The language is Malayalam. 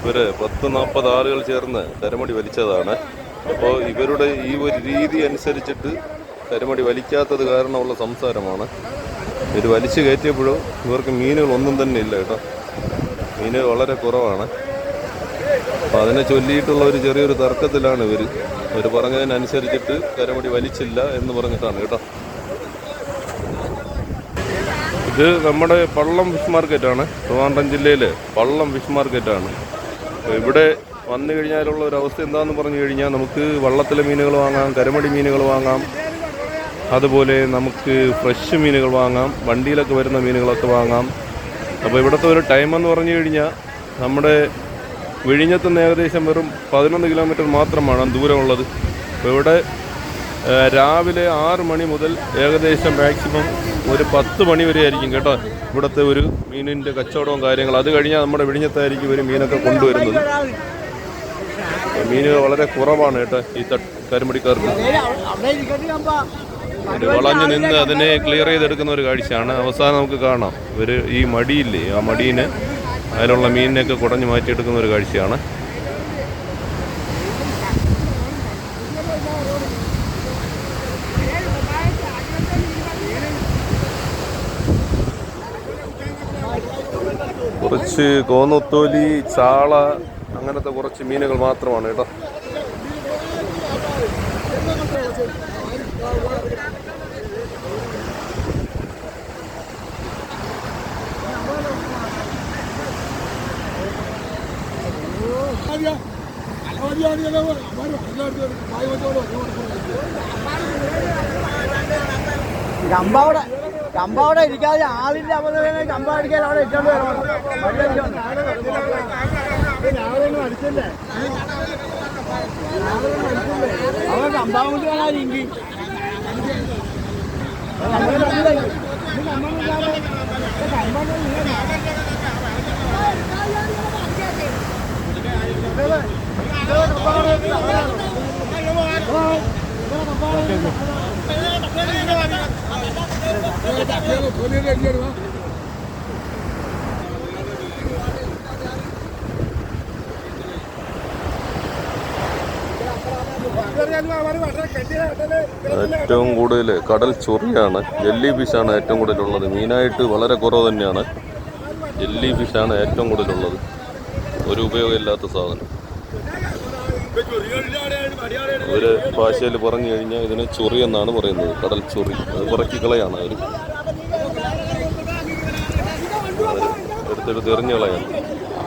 ഇവർ പത്ത് നാൽപ്പത് ആളുകൾ ചേർന്ന് തരമടി വലിച്ചതാണ്. അപ്പോൾ ഇവരുടെ ഈ ഒരു രീതി അനുസരിച്ചിട്ട് തരമടി വലിക്കാത്തത് കാരണമുള്ള സംസാരമാണ്. ഇവർ വലിച്ചു കയറ്റിയപ്പോഴും ഇവർക്ക് മീനുകൾ ഒന്നും തന്നെ ഇല്ല കേട്ടോ. മീനുകൾ വളരെ കുറവാണ്. അപ്പം അതിനെ ചൊല്ലിയിട്ടുള്ള ഒരു ചെറിയൊരു തർക്കത്തിലാണ് ഇവർ ഇവർ പറഞ്ഞതിനനുസരിച്ചിട്ട് കരമടി വലിച്ചില്ല എന്ന് പറഞ്ഞിട്ടാണ് കേട്ടോ. ഇത് നമ്മുടെ പള്ളം ഫിഷ് മാർക്കറ്റാണ് ട്രിവാൻഡ്രം ജില്ലയിൽ പള്ളം ഫിഷ് മാർക്കറ്റാണ്. ഇവിടെ വന്നു കഴിഞ്ഞാലുള്ള ഒരു അവസ്ഥ എന്താണെന്ന് പറഞ്ഞു കഴിഞ്ഞാൽ നമുക്ക് വള്ളത്തിലെ മീനുകൾ വാങ്ങാം കരമടി മീനുകൾ വാങ്ങാം അതുപോലെ നമുക്ക് ഫ്രഷ് മീനുകൾ വാങ്ങാം വണ്ടിയിലൊക്കെ വരുന്ന മീനുകളൊക്കെ വാങ്ങാം. അപ്പോൾ ഇവിടുത്തെ ഒരു ടൈം എന്ന് പറഞ്ഞു കഴിഞ്ഞാൽ നമ്മുടെ വിഴിഞ്ഞത്തുനിന്ന് ഏകദേശം വെറും പതിനൊന്ന് കിലോമീറ്റർ മാത്രമാണ് ദൂരമുള്ളത്. അപ്പോൾ ഇവിടെ രാവിലെ ആറ് മണി മുതൽ ഏകദേശം മാക്സിമം ഒരു പത്ത് മണി വരെ ആയിരിക്കും കേട്ടോ ഇവിടുത്തെ ഒരു മീനിന്റെ കച്ചവടവും കാര്യങ്ങളും. അത് കഴിഞ്ഞാൽ നമ്മുടെ വിഴിഞ്ഞത്തായിരിക്കും ഒരു മീനൊക്കെ കൊണ്ടുവരുന്നത്. മീനുകൾ വളരെ കുറവാണ് കേട്ടോ ഈ ഒരു വളഞ്ഞു നിന്ന് അതിനെ ക്ലിയർ ചെയ്തെടുക്കുന്ന ഒരു കാഴ്ചയാണ്. അവസാനം നമുക്ക് കാണാം. ഇവർ ഈ മടിയില്ലേ? ആ മടീനെ അതിലുള്ള മീനിനെയൊക്കെ കുടഞ്ഞു മാറ്റിയെടുക്കുന്ന ഒരു കാഴ്ചയാണ്. കുറച്ച് കോന്നത്തോലി ചാള അങ്ങനത്തെ കുറച്ച് മീനുകൾ മാത്രമാണ് കേട്ടോ. കമ്പവിടെ കമ്പവിടെ ഇരിക്കാതെ ആളിന്റെ അപകടം കമ്പ അടിക്കാൻ അവിടെ ഇട്ടോണ്ട് വരണം വണ്ടി അടിച്ചോണ്ട്. അവൻ കമ്പാവുണ്ട് കാണാതിരിക്കും ഏറ്റവും കൂടുതൽ കടൽ ചൊറിയാണ് ജെല്ലി ഫിഷാണ് ഏറ്റവും കൂടുതലുള്ളത്. മീനായിട്ട് വളരെ കുറവ് തന്നെയാണ്. ജെല്ലി ഫിഷാണ് ഏറ്റവും കൂടുതലുള്ളത്. ഒരു ഉപയോഗമില്ലാത്ത സാധനം. ഒരു ഭാഷയിൽ പറഞ്ഞു കഴിഞ്ഞാൽ ഇതിനെ ചൊറി എന്നാണ് പറയുന്നത്. കടൽ ചൊറി. അത് പുറക്കി കളയാണ് അവർ എടുത്തെടുത്ത് എറിഞ്ഞു കളയാണ്. ആ